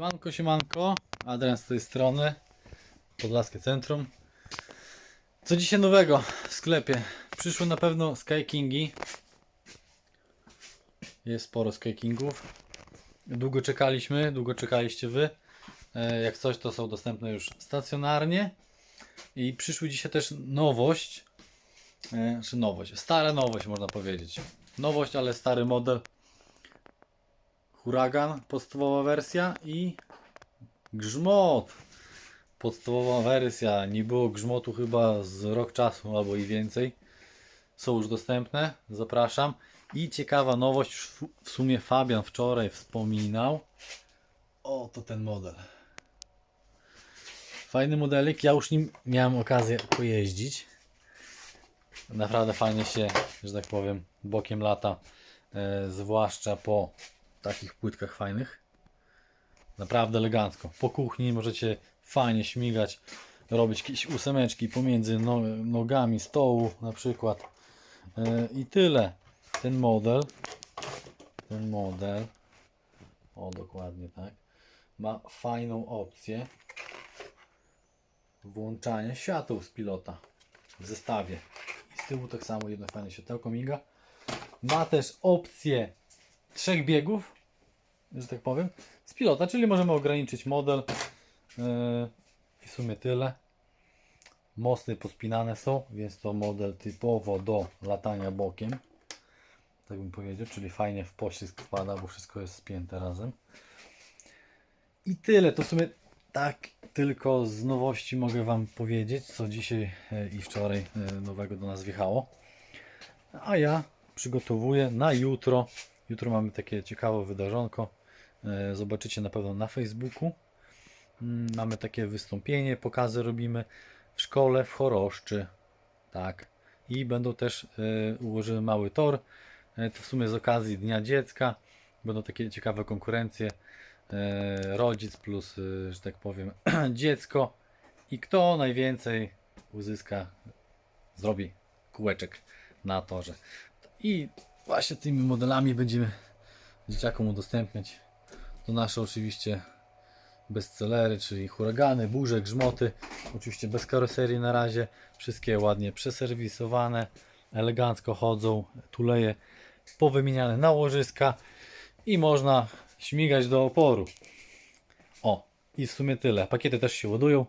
Siemanko, siemanko. Adrian z tej strony. Podlaskie Centrum. Co dzisiaj nowego w sklepie? Przyszły na pewno Sky Kingi. Jest sporo Sky Kingów. Długo czekaliśmy, długo czekaliście wy. E, Jak coś, to są dostępne już stacjonarnie. I przyszły dzisiaj też nowość. E, Czy nowość? Stara nowość można powiedzieć. Nowość, ale stary model. Huragan, podstawowa wersja i grzmot. Podstawowa wersja. Nie było grzmotu chyba z rok czasu albo i więcej. Są już dostępne. Zapraszam. I ciekawa nowość, już w- sumie Fabian wczoraj wspominał. O, to ten model. Fajny modelik. Ja już nim miałem okazję pojeździć. Naprawdę fajnie się, że tak powiem, bokiem lata. E, zwłaszcza po takich płytkach fajnych. Naprawdę elegancko. Po kuchni możecie fajnie śmigać, robić jakieś ósemeczki pomiędzy no, nogami stołu na przykład. E, I tyle. Ten model, ten model, o dokładnie tak, ma fajną opcję włączania świateł z pilota w zestawie. I z tyłu tak samo jedno fajne światełko miga. Ma też opcję trzech biegów, że tak powiem, z pilota, czyli możemy ograniczyć model. Yy, I w sumie tyle. Mosty pospinane są, więc to model typowo do latania bokiem. Tak bym powiedział, czyli fajnie w poślizg wpada, bo wszystko jest spięte razem. I tyle. To w sumie tak tylko z nowości mogę Wam powiedzieć, co dzisiaj e, i wczoraj e, nowego do nas wjechało. A ja przygotowuję na jutro. Jutro mamy takie ciekawe wydarzonko. E, Zobaczycie na pewno na Facebooku. Mm, Mamy takie wystąpienie, pokazy robimy w szkole w Choroszczy. Tak. I będą też e, ułożymy mały tor. E, To w sumie z okazji Dnia Dziecka. Będą takie ciekawe konkurencje. Rodzic plus, że tak powiem, dziecko. I kto najwięcej uzyska, zrobi kółeczek na torze. I właśnie tymi modelami będziemy dzieciakom udostępniać. To nasze oczywiście bestsellery, czyli huragany, burze, grzmoty. Oczywiście bez karoserii na razie. Wszystkie ładnie przeserwisowane, elegancko chodzą, tuleje powymieniane na łożyska i można śmigać do oporu. O, i w sumie tyle. Pakiety też się ładują.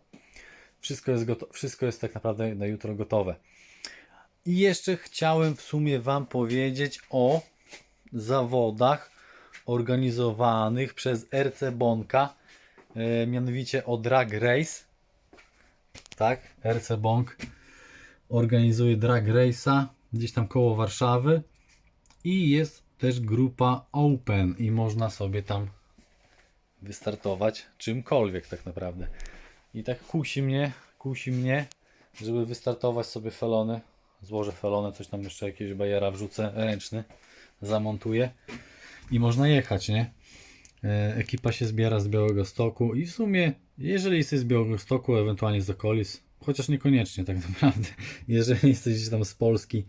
Wszystko jest, wszystko jest tak naprawdę na jutro gotowe. I jeszcze chciałem w sumie Wam powiedzieć o zawodach organizowanych przez RC Bonka, e, mianowicie o Drag Race. Tak, RC Bonk organizuje Drag Race'a gdzieś tam koło Warszawy i jest też grupa Open i można sobie tam wystartować czymkolwiek tak naprawdę. I tak kusi mnie, kusi mnie, żeby wystartować sobie felony. Złożę felony, coś tam jeszcze jakieś bajera wrzucę, ręczny, zamontuję i można jechać, nie? E, Ekipa się zbiera z Białego Stoku i w sumie, jeżeli jesteś z Białego Stoku, ewentualnie z okolic, chociaż niekoniecznie tak naprawdę, jeżeli jesteś tam z Polski,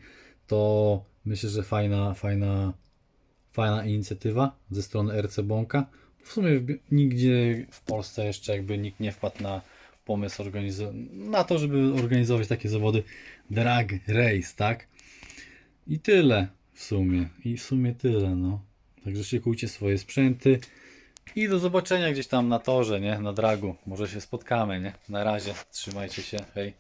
to myślę, że fajna, fajna, fajna inicjatywa ze strony RC Bąka. W sumie nigdzie w Polsce jeszcze jakby nikt nie wpadł na pomysł na to, żeby organizować takie zawody drag race, tak? I tyle w sumie. I w sumie tyle, no. Także szykujcie swoje sprzęty i do zobaczenia gdzieś tam na torze, nie? Na dragu. Może się spotkamy, nie? Na razie. Trzymajcie się. Hej.